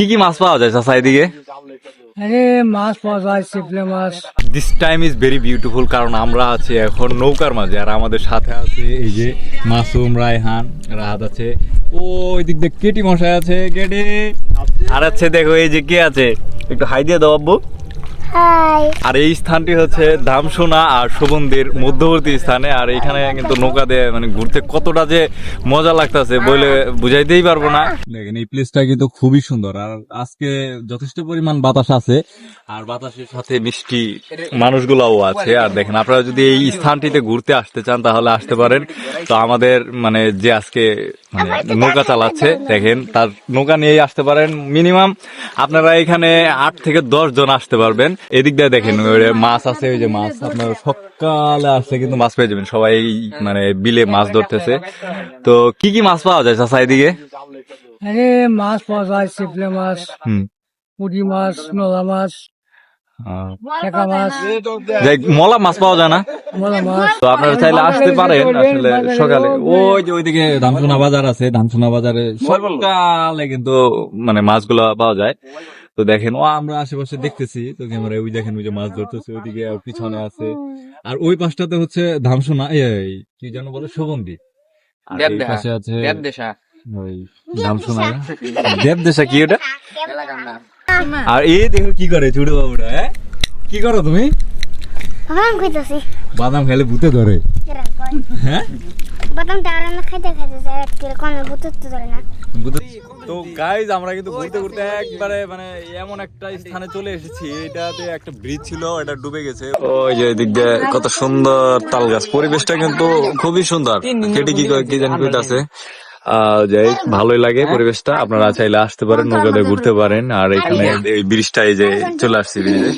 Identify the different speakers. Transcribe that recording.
Speaker 1: কি কি মাছ পাওয়া যায় চাষা এদিকে?
Speaker 2: আরে মাছ পাওয়া যায় মাছ।
Speaker 1: This time is very beautiful কারণ আমরা আছি এখন নৌকার মাঝে আর আমাদের সাথে আছে এই যে মাসুম রায়হান রাহাত আছে। ও ওই দিক দিয়ে কেটি মশাই আছে কেটে। আর আছে দেখো এই যে কে আছে? একটু হাই দিয়ে দাও আব্বু। আর এই স্থানটি হচ্ছে ধামসোনা আর সুগন্ধির মধ্যবর্তী স্থানে আর এখানে কিন্তু নৌকা দিয়ে মানে ঘুরতে কতটা যে মজা লাগতেছে বলে বুঝাইতেই পারব না। দেখেন এই প্লেসটা কিন্তু খুবই সুন্দর। আর আজকে যথেষ্ট পরিমাণ বাতাস আছে আর বাতাসের সাথে মিষ্টি মানুষগুলাও আছে। আর দেখেন আপনারা যদি এই স্থানটিতে ঘুরতে আসতে চান তাহলে আসতে পারেন। তো আমাদের মানে যে আজকে মানে নৌকা চালাচ্ছে দেখেন তার নৌকা নিয়েই আসতে পারেন মিনিমাম। আপনারা এখানে আট থেকে দশ জন আসতে পারবেন। এদিক দিয়ে দেখেন মাছ আছে ওই যে মাছ আপনার সকালে আসছে কিন্তু মাছ পেয়ে যাবেন। সবাই মানে বিলে মাছ ধরতেছে। তো কি কি মাছ পাওয়া যায় চাষা এদিকে?
Speaker 2: মাছ পাওয়া যায় সিপলে মাছ
Speaker 1: হুম।
Speaker 2: পুঁটি মাছ নলা মাছ
Speaker 1: আহ,
Speaker 2: ঠেকা মাছ।
Speaker 1: মলা মাছ পাওয়া যায় না? তো আপনারা চাইলে আসতে পারেন আসলে সকালে। ওই যে ওইদিকে ধানসোনা বাজার আছে ধানসোনা বাজারে সকালে কিন্তু মানে মাছগুলো পাওয়া যায়। তো দেখেন ও আমরা আশেপাশে দেখতেছি তো ক্যামেরায় ওই দেখেন ওই যে মাছ ধরতেছে ওইদিকে আর পিছনে আছে। আর ওই পাশটাতে হচ্ছে ধামসোনা এই কি যেন বলে সুগন্ধি। আর এই পাশে আছে ধামসোনা দেবদেশা। কি ওটা? আর এই দেখো কি করে ছোট বাবুটা হ্যাঁ? কি করো তুমি?
Speaker 3: বাদাম খাইতেছি
Speaker 1: বাদাম খেলে ভূতে ধরে। হ্যাঁ?
Speaker 3: বাদাম না খাইতে খাইতে যায় তো ধরে না।
Speaker 1: তো গাইজ আমরা কিন্তু ঘুরতে ঘুরতে একবারে মানে এমন একটা স্থানে চলে এসেছি। এটাতে একটা ব্রিজ ছিল এটা ডুবে গেছে। ওই যে এদিক দিয়ে কত সুন্দর তাল গাছ। পরিবেশটা কিন্তু খুবই সুন্দর। কেটে কি কি জানি আহ যাই ভালোই লাগে পরিবেশটা। আপনারা চাইলে আসতে পারেন নৌকাতে ঘুরতে পারেন। আর এখানে এই ব্রিজটা এই যে চলে আসছে ব্রিজে